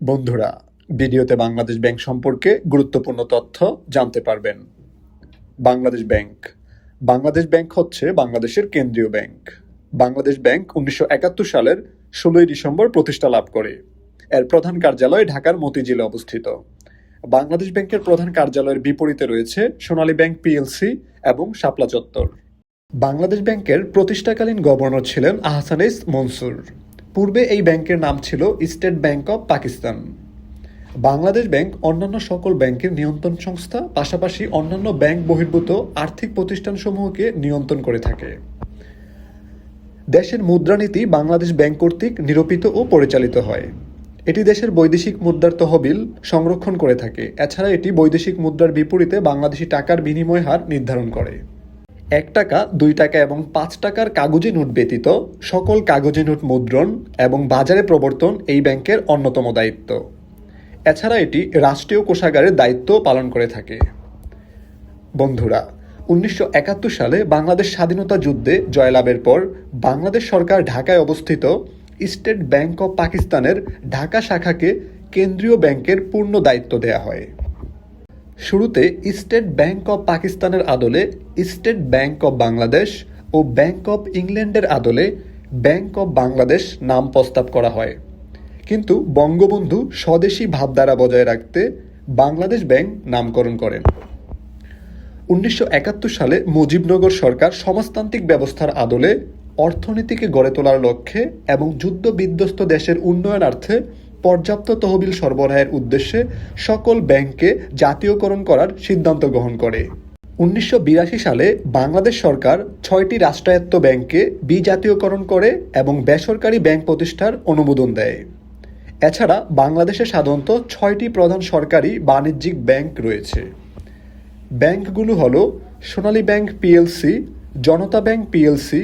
বন্ধুরা, ভিডিওতে বাংলাদেশ ব্যাংক সম্পর্কে গুরুত্বপূর্ণ তথ্য জানতে পারবেন। বাংলাদেশ ব্যাংক। বাংলাদেশ ব্যাংক হচ্ছে বাংলাদেশের কেন্দ্রীয় ব্যাংক। বাংলাদেশ ব্যাংক উনিশশো একাত্তর সালের ষোলোই ডিসেম্বর প্রতিষ্ঠা লাভ করে। এর প্রধান কার্যালয় ঢাকার মতিঝিলে অবস্থিত। বাংলাদেশ ব্যাংকের প্রধান কার্যালয়ের বিপরীতে রয়েছে সোনালী ব্যাংক পিএলসি এবং শাপলা চত্বর। বাংলাদেশ ব্যাংকের প্রতিষ্ঠাকালীন গভর্নর ছিলেন আহসানিস মনসুর। পূর্বে এই ব্যাংকের নাম ছিল state bank of Pakistan. Bangladesh bank অন্যান্য সকল ব্যাংকের নিয়ন্ত্রণ সংস্থা, পাশাপাশি অন্যান্য ব্যাংক বহির্ভূত আর্থিক প্রতিষ্ঠানসমূহকে নিয়ন্ত্রণ করে থাকে। দেশের মুদ্রানীতি বাংলাদেশ ব্যাংক কর্তৃক নিরূপিত ও পরিচালিত হয়। এটি দেশের বৈদেশিক মুদ্রার তহবিল সংরক্ষণ করে থাকে। এছাড়া এটি বৈদেশিক মুদ্রার বিপরীতে বাংলাদেশি টাকার বিনিময় হার নির্ধারণ করে। এক টাকা, দুই টাকা এবং পাঁচ টাকার কাগজে নোট ব্যতীত সকল কাগজে নোট মুদ্রণ এবং বাজারে প্রবর্তন এই ব্যাংকের অন্যতম দায়িত্ব। এছাড়া এটি রাষ্ট্রীয় কোষাগারের দায়িত্ব পালন করে থাকে। বন্ধুরা, উনিশশো একাত্তর সালে বাংলাদেশ স্বাধীনতা যুদ্ধে জয়লাভের পর বাংলাদেশ সরকার ঢাকায় অবস্থিত স্টেট ব্যাংক অব পাকিস্তানের ঢাকা শাখাকে কেন্দ্রীয় ব্যাংকের পূর্ণ দায়িত্ব দেয়া হয়। শুরুতে স্টেট ব্যাংক অব পাকিস্তানের আদলে, স্টেট ব্যাংক অব বাংলাদেশ ও ব্যাংক অব ইংল্যান্ডের আদলে ব্যাংক অব বাংলাদেশ নাম প্রস্তাব করা হয়। কিন্তু বঙ্গবন্ধু স্বদেশী ভাবধারা বজায় রাখতে বাংলাদেশ ব্যাংক নামকরণ করেন। উনিশশো একাত্তর সালে মুজিবনগর সরকার সমাজতান্ত্রিক ব্যবস্থার আদলে অর্থনীতিকে গড়ে তোলার লক্ষ্যে এবং যুদ্ধ বিধ্বস্ত দেশের উন্নয়নার্থে পর্যাপ্ত তহবিল সরবরাহের উদ্দেশ্যে সকল ব্যাংককে জাতীয়করণ করার সিদ্ধান্ত গ্রহণ করে। উনিশশো বিরাশি সালে বাংলাদেশ সরকার ছয়টি রাষ্ট্রায়ত্ত ব্যাংককে বিজাতীয়করণ করে এবং বেসরকারি ব্যাংক প্রতিষ্ঠার অনুমোদন দেয়। এছাড়া বাংলাদেশে সাধারণত ছয়টি প্রধান সরকারি বাণিজ্যিক ব্যাংক রয়েছে। ব্যাংকগুলো হল Sonali bank PLC, Janata bank PLC,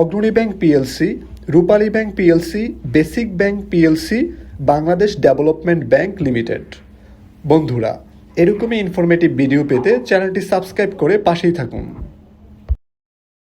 Agrani bank PLC, Rupali bank PLC, basic bank PLC Bangladesh development bank limited. বন্ধুরা এরকমই ইনফরমেটিভ ভিডিও পেতে চ্যানেলটি সাবস্ক্রাইব করে পাশেই থাকুন।